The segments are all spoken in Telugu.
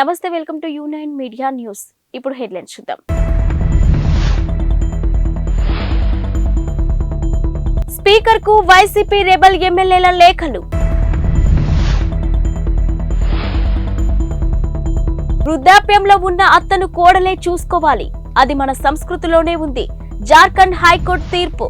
నమస్తే welcome to U nine media news. ఇప్పుడు హెడ్లైన్స్ చూద్దాం. స్పీకర్కు వైసీపీ రెబల్ ఎమ్మెల్యేల లేఖలు. వృద్ధాప్యంలో ఉన్న అత్తను కోడలే చూసుకోవాలి. అది మన సంస్కృతిలోనే ఉంది. జార్ఖండ్ హైకోర్టు తీర్పు.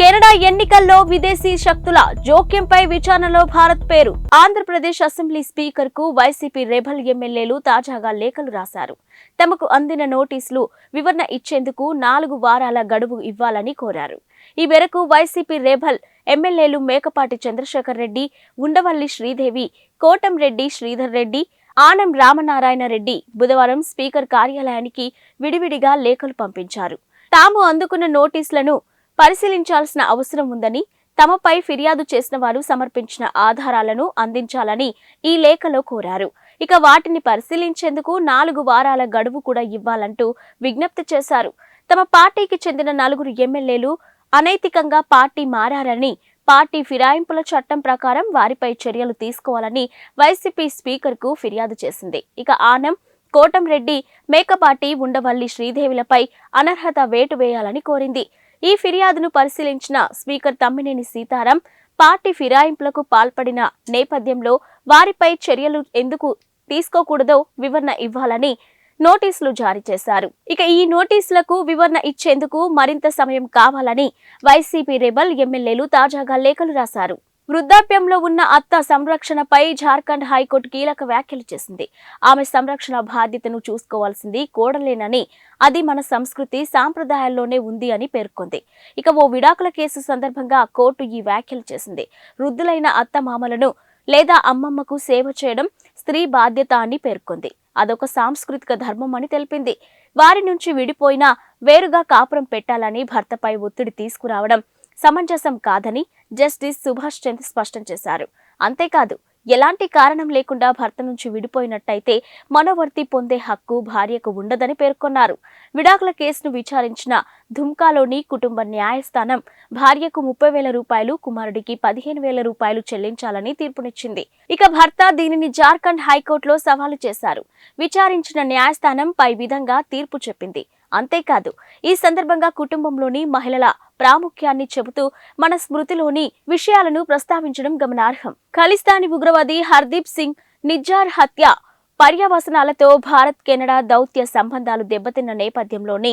కెనడా ఎన్నికల్లో విదేశీ శక్తుల జోక్యంపై విచారణలో భారత్ పేరు. ఆంధ్రప్రదేశ్ అసెంబ్లీ స్పీకర్కు వైసీపీ రెబల్ ఎమ్మెల్యేలు తాజాగా లేఖలు రాశారు. తమకు అందిన నోటీసులు వివరణ ఇచ్చేందుకు నాలుగు వారాల గడువు ఇవ్వాలని కోరారు. ఈ మేరకు వైసీపీ రెబల్ ఎమ్మెల్యేలు మేకపాటి చంద్రశేఖర్ రెడ్డి ఉండవల్లి శ్రీదేవి కోటంరెడ్డి శ్రీధర్ రెడ్డి ఆనం రామనారాయణ రెడ్డి బుధవారం స్పీకర్ కార్యాలయానికి విడివిడిగా లేఖలు పంపించారు. తాము అందుకున్న నోటీసులను పరిశీలించాల్సిన అవసరం ఉందని తమపై ఫిర్యాదు చేసిన వారు సమర్పించిన ఆధారాలను అందించాలని ఈ లేఖలో కోరారు. ఇక వాటిని పరిశీలించేందుకు నాలుగు వారాల గడువు కూడా ఇవ్వాలంటూ విజ్ఞప్తి చేశారు. తమ పార్టీకి చెందిన నలుగురు ఎమ్మెల్యేలు అనైతికంగా పార్టీ మారారని పార్టీ ఫిరాయింపుల చట్టం ప్రకారం వారిపై చర్యలు తీసుకోవాలని వైసీపీ స్పీకర్కు ఫిర్యాదు చేసింది. ఇక ఆనం కోటంరెడ్డి మేకపాటి ఉండవల్లి శ్రీదేవిలపై అనర్హత వేటు వేయాలని కోరింది. ఈ ఫిర్యాదును పరిశీలించిన స్పీకర్ తమ్మినేని సీతారాం పార్టీ ఫిరాయింపులకు పాల్పడిన నేపథ్యంలో వారిపై చర్యలు ఎందుకు తీసుకోకూడదో వివరణ ఇవ్వాలని నోటీసులు జారీ చేశారు. ఇక ఈ నోటీసులకు వివరణ ఇచ్చేందుకు మరింత సమయం కావాలని వైసీపీ రెబల్ ఎమ్మెల్యేలు తాజాగా లేఖలు రాశారు. వృద్ధాప్యంలో ఉన్న అత్త సంరక్షణపై జార్ఖండ్ హైకోర్టు కీలక వ్యాఖ్యలు చేసింది. ఆమె సంరక్షణ బాధ్యతను చూసుకోవాల్సింది కోడలేనని అది మన సంస్కృతి సాంప్రదాయాల్లోనే ఉంది అని పేర్కొంది. ఇక ఓ విడాకుల కేసు సందర్భంగా కోర్టు ఈ వ్యాఖ్యలు చేసింది. వృద్ధులైన అత్త మామలను లేదా అమ్మమ్మకు సేవ చేయడం స్త్రీ బాధ్యత అని పేర్కొంది. అదొక సాంస్కృతిక ధర్మం అని తెలిపింది. వారి నుంచి విడిపోయినా వేరుగా కాపురం పెట్టాలని భర్తపై ఒత్తిడి తీసుకురావడం సమంజసం కాదని జస్టిస్ సుభాష్ చంద్ర స్పష్టం చేశారు. అంతేకాదు ఎలాంటి కారణం లేకుండా భర్త నుంచి విడిపోయినట్టయితే మనోవర్తి పొందే హక్కు భార్యకు ఉండదని పేర్కొన్నారు. విడాకుల కేసును విచారించిన ధుమ్కాలోని కుటుంబ న్యాయస్థానం భార్యకు ముప్పై వేల రూపాయలు కుమారుడికి పదిహేను వేల రూపాయలు చెల్లించాలని తీర్పునిచ్చింది. ఇక భర్త దీనిని జార్ఖండ్ హైకోర్టులో సవాలు చేశారు. విచారించిన న్యాయస్థానం పై విధంగా తీర్పు చెప్పింది. అంతేకాదు ఈ సందర్భంగా కుటుంబంలోని మహిళల ప్రాముఖ్యాన్ని చెబుతూ మన స్మృతిలోని విషయాలను ప్రస్తావించడం గమనార్హం. ఖలిస్తానీ ఉగ్రవాది హర్దీప్ సింగ్ నిజ్జార్ హత్య పర్యవసనాలతో భారత్ కెనడా దౌత్య సంబంధాలు దెబ్బతిన్న నేపథ్యంలోనే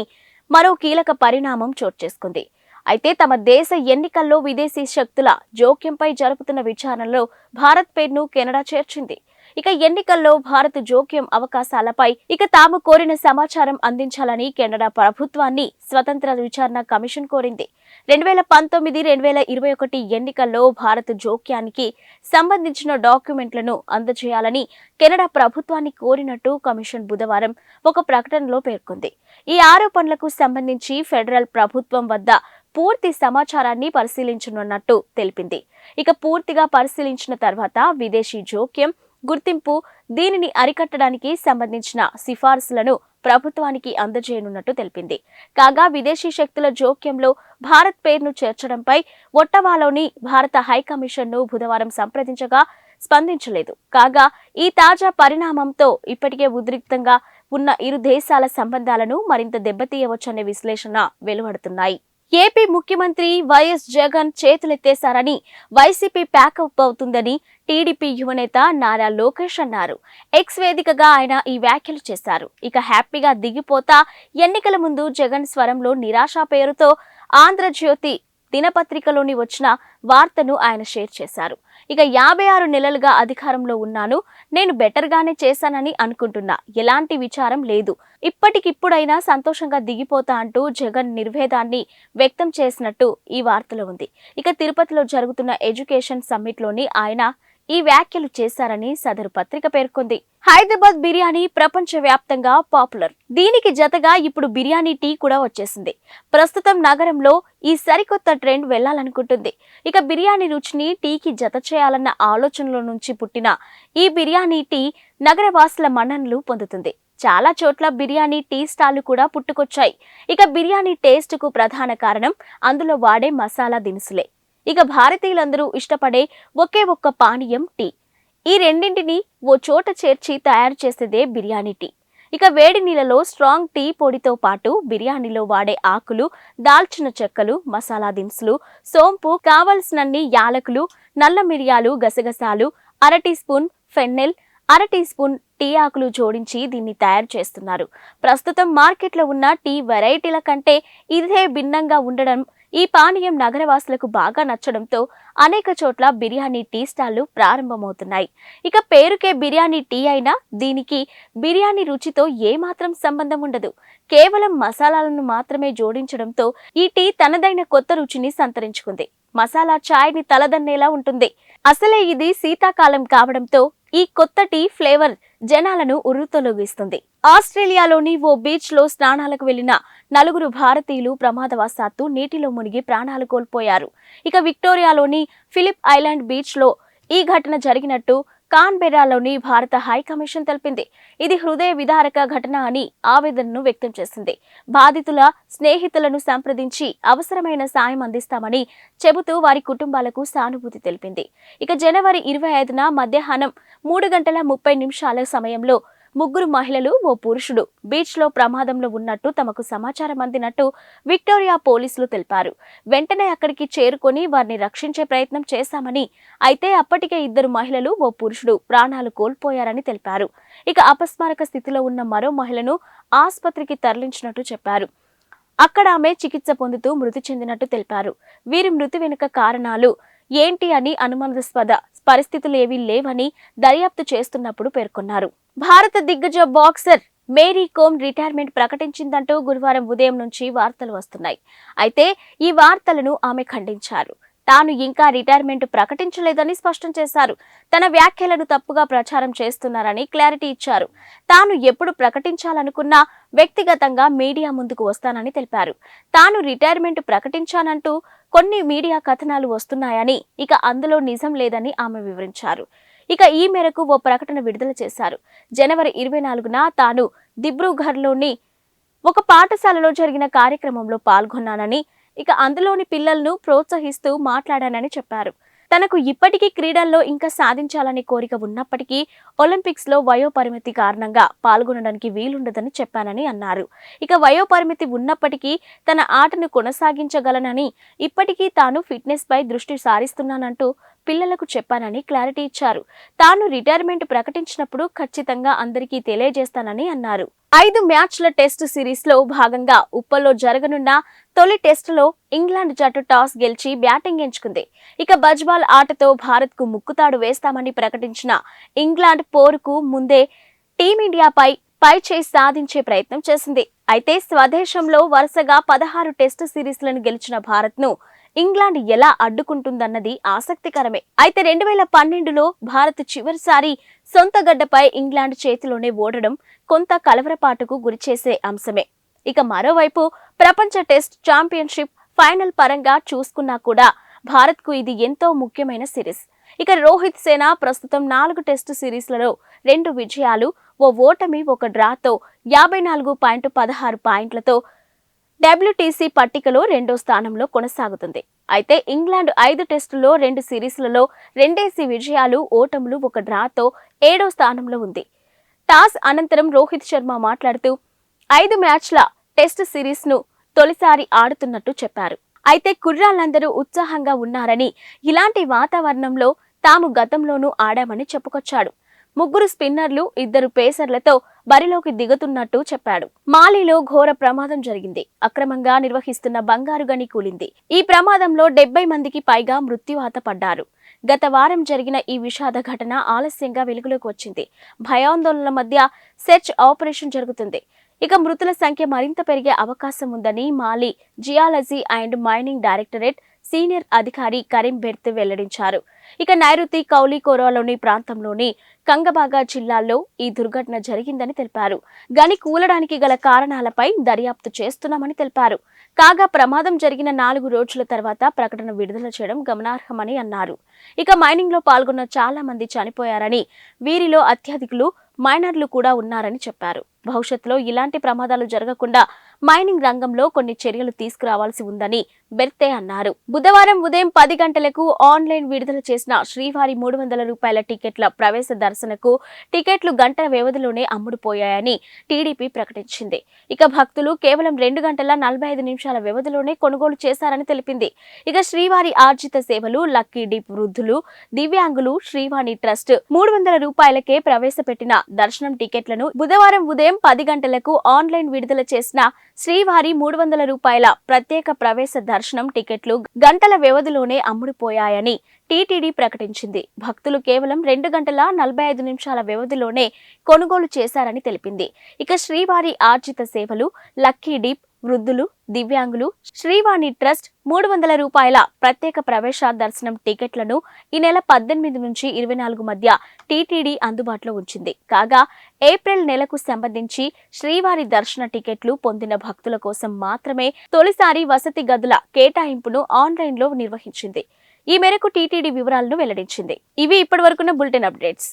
మరో కీలక పరిణామం చోటు చేసుకుంది. అయితే తమ దేశ ఎన్నికల్లో విదేశీ శక్తుల జోక్యంపై జరుపుతున్న విచారణలో భారత్ పేరును కెనడా చేర్చింది. ఇక ఎన్నికల్లో భారత్ జోక్యం అవకాశాలపై ఇక తాము కోరిన సమాచారం అందించాలని కెనడా ప్రభుత్వాన్ని స్వతంత్ర విచారణ కమిషన్ కోరింది. రెండు వేల పంతొమ్మిది రెండు వేల ఇరవై ఒకటి ఎన్నికల్లో భారత్ జోక్యానికి సంబంధించిన డాక్యుమెంట్లను అందజేయాలని కెనడా ప్రభుత్వాన్ని కోరినట్టు కమిషన్ బుధవారం ఒక ప్రకటనలో పేర్కొంది. ఈ ఆరోపణలకు సంబంధించి ఫెడరల్ ప్రభుత్వం వద్ద పూర్తి సమాచారాన్ని పరిశీలించనున్నట్టు తెలిపింది. ఇక పూర్తిగా పరిశీలించిన తర్వాత విదేశీ జోక్యం గుర్తింపు దీనిని అరికట్టడానికి సంబంధించిన సిఫార్సులను ప్రభుత్వానికి అందజేయనున్నట్టు తెలిపింది. కాగా విదేశీ శక్తుల జోక్యంలో భారత్ పేరును చేర్చడంపై ఒట్టవాలోని భారత హైకమిషన్ను బుధవారం సంప్రదించగా స్పందించలేదు. కాగా ఈ తాజా పరిణామంతో ఇప్పటికే ఉద్రిక్తంగా ఉన్న ఇరు దేశాల సంబంధాలను మరింత దెబ్బతీయవచ్చనే విశ్లేషణ వెలువడుతున్నాయి. ఏపీ ముఖ్యమంత్రి వైఎస్ జగన్ చేతులెత్తేశారని వైసీపీ ప్యాకప్ అవుతుందని టీడీపీ యువనేత నారా లోకేష్ అన్నారు. ఎక్స్ వేదికగా ఆయన ఈ వ్యాఖ్యలు చేశారు. ఇక హ్యాపీగా దిగిపోతా ఎన్నికల ముందు జగన్ స్వరంలో నిరాశ పేరుతో ఆంధ్రజ్యోతి దినపత్రికలోని వచ్చిన వార్తను ఆయన షేర్ చేశారు. ఇక యాభై ఆరు నెలలుగా అధికారంలో ఉన్నాను. నేను బెటర్గానే చేశానని అనుకుంటున్నా. ఎలాంటి విచారం లేదు. ఇప్పటికిప్పుడైనా సంతోషంగా దిగిపోతా అంటూ జగన్ నిర్వేదాన్ని వ్యక్తం చేసినట్టు ఈ వార్తలో ఉంది. ఇక తిరుపతిలో జరుగుతున్న ఎడ్యుకేషన్ సమ్మిట్లోని ఆయన ఈ వ్యాఖ్యలు చేశారని సదరు పత్రిక పేర్కొంది. హైదరాబాద్ బిర్యానీ ప్రపంచ వ్యాప్తంగా పాపులర్. దీనికి జతగా ఇప్పుడు బిర్యానీ టీ కూడా వచ్చేసింది. ప్రస్తుతం నగరంలో ఈ సరికొత్త ట్రెండ్ వెళ్ళాలనుకుంటుంది. ఇక బిర్యానీ రుచిని టీకి జత చేయాలన్న ఆలోచనలో నుంచి పుట్టిన ఈ బిర్యానీ టీ నగరవాసుల మన్ననలు పొందుతుంది. చాలా చోట్ల బిర్యానీ టీ స్టాల్లు కూడా పుట్టుకొచ్చాయి. ఇక బిర్యానీ టేస్ట్కు ప్రధాన కారణం అందులో వాడే మసాలా దినుసులే. ఇక భారతీయులందరూ ఇష్టపడే ఒకే ఒక్క పానీయం టీ. ఈ రెండింటిని ఓ చోట చేర్చి తయారు చేసేదే బిర్యానీ టీ. ఇక వేడి నీళ్ళలో స్ట్రాంగ్ టీ పొడితో పాటు బిర్యానీలో వాడే ఆకులు దాల్చిన చెక్కలు మసాలా దినుసులు సోంపు కావలసినన్ని యాలకులు నల్ల మిరియాలు గసగసాలు అర టీ స్పూన్ ఫెన్నెల్ అర టీ స్పూన్ టీ ఆకులు జోడించి దీన్ని తయారు చేస్తున్నారు. ప్రస్తుతం మార్కెట్లో ఉన్న టీ వెరైటీల కంటే ఇదే భిన్నంగా ఉండడం ఈ పానీయం నగరవాసులకు బాగా నచ్చడంతో అనేక చోట్ల బిర్యానీ టీ స్టాళ్ళు ప్రారంభమవుతున్నాయి. ఇక పేరుకే బిర్యానీ టీ అయినా దీనికి బిర్యానీ రుచితో ఏమాత్రం సంబంధం ఉండదు. కేవలం మసాలాలను మాత్రమే జోడించడంతో ఈ టీ తనదైన కొత్త రుచిని సంతరించుకుంది. మసాలా ఛాయ్ని తలదన్నేలా ఉంటుంది. అసలే ఇది శీతాకాలం కావడంతో ఈ కొత్త టీ ఫ్లేవర్ జనాలను ఉర్రుతొలగిస్తుంది ఆస్ట్రేలియాలోని ఓ బీచ్లో స్నానాలకు వెళ్ళిన నలుగురు భారతీయులు ప్రమాదవశాత్తు నీటిలో మునిగి ప్రాణాలు కోల్పోయారు. ఇక విక్టోరియాలోని ఫిలిప్ ఐలాండ్ బీచ్లో ఈ ఘటన జరిగినట్టు కాన్బెరాలోని భారత హై కమిషన్ తెలిపింది. ఇది హృదయ విదారక ఘటన అని ఆవేదనను వ్యక్తం చేసింది. బాధితుల స్నేహితులను సంప్రదించి అవసరమైన సాయం అందిస్తామని చెబుతూ వారి కుటుంబాలకు సానుభూతి తెలిపింది. ఇక జనవరి ఇరవై ఐదున మధ్యాహ్నం మూడు గంటల ముప్పై నిమిషాల సమయంలో ముగ్గురు మహిళలు ఓ పురుషుడు. బీచ్లో ప్రమాదంలో ఉన్నట్టు తమకు సమాచారం అందినట్టు విక్టోరియా పోలీసులు తెలిపారు. వెంటనే అక్కడికి చేరుకొని వారిని రక్షించే ప్రయత్నం చేశామని అయితే అప్పటికే ఇద్దరు మహిళలు ఓ పురుషుడు ప్రాణాలు కోల్పోయారని తెలిపారు. ఇక అపస్మారక స్థితిలో ఉన్న మరో మహిళను ఆసుపత్రికి తరలించినట్టు చెప్పారు. అక్కడ ఆమె చికిత్స పొందుతూ మృతి చెందినట్టు తెలిపారు. వీరి మృతి వెనుక కారణాలు ఏంటి అని అనుమానాస్పద పరిస్థితులు ఏవీ లేవని దర్యాప్తు చేస్తున్నప్పుడు పేర్కొన్నారు. భారత దిగ్గజ బాక్సర్ మేరీ కోమ్ రిటైర్మెంట్ ప్రకటించిందంటూ గురువారం ఉదయం నుంచి వార్తలు వస్తున్నాయి. అయితే ఈ వార్తలను ఆమె ఖండించారు. తాను ఇంకా రిటైర్మెంట్ ప్రకటించలేదని స్పష్టం చేశారు. తన వ్యాఖ్యలను తప్పుగా ప్రచారం చేస్తున్నారని క్లారిటీ ఇచ్చారు. తాను ఎప్పుడు ప్రకటించాలనుకున్నా వ్యక్తిగతంగా మీడియా ముందుకు వస్తానని తెలిపారు. తాను రిటైర్మెంట్ ప్రకటించానంటూ కొన్ని మీడియా కథనాలు వస్తున్నాయని ఇక అందులో నిజం లేదని ఆమె వివరించారు. ఇక ఈ మేరకు ఓ ప్రకటన విడుదల చేశారు. జనవరి ఇరవై నాలుగున తాను దిబ్రూఘర్లోని ఒక పాఠశాలలో జరిగిన కార్యక్రమంలో పాల్గొన్నానని ఇక అందులోని పిల్లలను ప్రోత్సహిస్తూ మాట్లాడానని చెప్పారు. తనకు ఇప్పటికీ క్రీడల్లో ఇంకా సాధించాలనే కోరిక ఉన్నప్పటికీ ఒలింపిక్స్లో వయోపరిమితి కారణంగా పాల్గొనడానికి వీలుండదని చెప్పానని అన్నారు. ఇక వయోపరిమితి ఉన్నప్పటికీ తన ఆటను కొనసాగించగలనని ఇప్పటికీ తాను ఫిట్నెస్ పై దృష్టి సారిస్తున్నానంటూ పిల్లలకు చెప్పానని క్లారిటీ ఇచ్చారు. తాను రిటైర్మెంట్ ప్రకటించినప్పుడు ఖచ్చితంగా అందరికీ తెలియజేస్తానని అన్నారు. ఐదు మ్యాచ్ల టెస్ట్ సిరీస్లో భాగంగా ఉప్పల్లో జరగనున్న తొలి టెస్టులో ఇంగ్లాండ్ జట్టు టాస్ గెలిచి బ్యాటింగ్ ఎంచుకుంది. ఇక బజ్బాల్ ఆటతో భారత్కు ముక్కుతాడు వేస్తామని ప్రకటించిన ఇంగ్లాండ్ పోరుకు ముందే టీమిండియాపై పై చేయి సాధించే ప్రయత్నం చేసింది. అయితే స్వదేశంలో వరుసగా పదహారు టెస్టు సిరీస్లను గెలిచిన భారత్ను ఇంగ్లాండ్ ఎలా అడ్డుకుంటుందన్నది ఆసక్తికరమే. అయితే రెండు వేల పన్నెండులో భారత్ చివరిసారి సొంత గడ్డపై ఇంగ్లాండ్ చేతిలోనే ఓడడం కొంత కలవరపాటుకు గురిచేసే అంశమే. ఇక మరోవైపు ప్రపంచ టెస్ట్ ఛాంపియన్షిప్ ఫైనల్ పరంగా చూసుకున్నా కూడా భారత్కు ఇది ఎంతో ముఖ్యమైన సిరీస్. ఇక రోహిత్ సేన ప్రస్తుతం నాలుగు టెస్టు సిరీస్లలో రెండు విజయాలు ఓ ఓటమి ఒక డ్రాతో యాభై నాలుగు పాయింట్ పదహారు పాయింట్లతో డబ్ల్యూటీసీ పట్టికలో రెండో స్థానంలో కొనసాగుతుంది. అయితే ఇంగ్లాండ్ ఐదు టెస్టుల్లో రెండు సిరీస్లలో రెండేసి విజయాలు ఓటములు ఒక డ్రాతో ఏడో స్థానంలో ఉంది. టాస్ అనంతరం రోహిత్ శర్మ మాట్లాడుతూ ఐదు మ్యాచ్ల టెస్ట్ సిరీస్ను తొలిసారి ఆడుతున్నట్టు చెప్పారు. అయితే కుర్రాళ్ళందరూ ఉత్సాహంగా ఉన్నారని ఇలాంటి వాతావరణంలో తాము గతంలోనూ ఆడామని చెప్పుకొచ్చాడు. ముగ్గురు స్పిన్నర్లు ఇద్దరు పేసర్లతో బరిలోకి దిగుతున్నట్టు చెప్పాడు. మాలీలో ఘోర ప్రమాదం జరిగింది. అక్రమంగా నిర్వహిస్తున్న బంగారు గని కూలింది. ఈ ప్రమాదంలో డెబ్బై మందికి పైగా మృత్యువాత పడ్డారు. గత వారం జరిగిన ఈ విషాద ఘటన ఆలస్యంగా వెలుగులోకి వచ్చింది. భయాందోళనల మధ్య సెర్చ్ ఆపరేషన్ జరుగుతుంది. ఇక మృతుల సంఖ్య మరింత పెరిగే అవకాశం ఉందని Mali geology and mining directorate senior అధికారి కరీం బెర్త్ వెల్లడించారు. ఇక నైరుతి కౌలికోరాలోని ప్రాంతంలోని కంగబాగా జిల్లాల్లో ఈ దుర్ఘటన జరిగిందని తెలిపారు. గని కూలడానికి గల కారణాలపై దర్యాప్తు చేస్తున్నామని తెలిపారు. కాగా ప్రమాదం జరిగిన నాలుగు రోజుల తర్వాత ప్రకటన విడుదల చేయడం గమనార్హమని అన్నారు. ఇక మైనింగ్లో పాల్గొన్న చాలా మంది చనిపోయారని వీరిలో అత్యధికులు మైనర్లు కూడా ఉన్నారని చెప్పారు. భవిష్యత్తులో ఇలాంటి ప్రమాదాలు జరగకుండా మైనింగ్ రంగంలో కొన్ని చర్యలు తీసుకురావాల్సి ఉందని బెర్తే అన్నారు. బుధవారం ఉదయం పది గంటలకు ఆన్లైన్ విడుదల చేసిన శ్రీవారి మూడు వందల రూపాయల టికెట్ల ప్రవేశ దర్శనకు టికెట్లు గంటల వ్యవధిలోనే అమ్ముడుపోయాయని టీడీపీ ప్రకటించింది. ఇక భక్తులు కేవలం రెండు గంటల నలభై ఐదు నిమిషాల వ్యవధిలోనే కొనుగోలు చేశారని తెలిపింది. ఇక శ్రీవారి ఆర్జిత సేవలు లక్కీ డీప్ వృద్ధులు దివ్యాంగులు శ్రీవాణి ట్రస్ట్ మూడు వందల రూపాయలకే ప్రవేశపెట్టిన దర్శనం టికెట్లను బుధవారం ఉదయం పది గంటలకు ఆన్లైన్ విడుదల చేసిన శ్రీవారి మూడు వందల రూపాయల ప్రత్యేక ప్రవేశ దర్శనం టికెట్లు గంటల వ్యవధిలోనే అమ్ముడుపోయాయని టీటీడీ ప్రకటించింది. భక్తులు కేవలం రెండు గంటల నలభై ఐదు నిమిషాల వ్యవధిలోనే కొనుగోలు చేశారని తెలిపింది. ఇక శ్రీవారి ఆర్జిత సేవలు లక్కీ డీప్ వృద్ధులు దివ్యాంగులు శ్రీవాణి ట్రస్ట్ మూడు వందల రూపాయల ప్రత్యేక ప్రవేశ దర్శనం టికెట్లను ఈ నెల పద్దెనిమిది నుంచి ఇరవై నాలుగు మధ్య టీటీడీ అందుబాటులో ఉంచింది. కాగా ఏప్రిల్ నెలకు సంబంధించి శ్రీవారి దర్శన టికెట్లు పొందిన భక్తుల కోసం మాత్రమే తొలిసారి వసతి గదుల కేటాయింపును ఆన్లైన్లో నిర్వహించింది. ఈ మేరకు టీటీడీ వివరాలను వెల్లడించింది. ఇవి ఇప్పటివరకున్న బులెటిన్ అప్డేట్స్.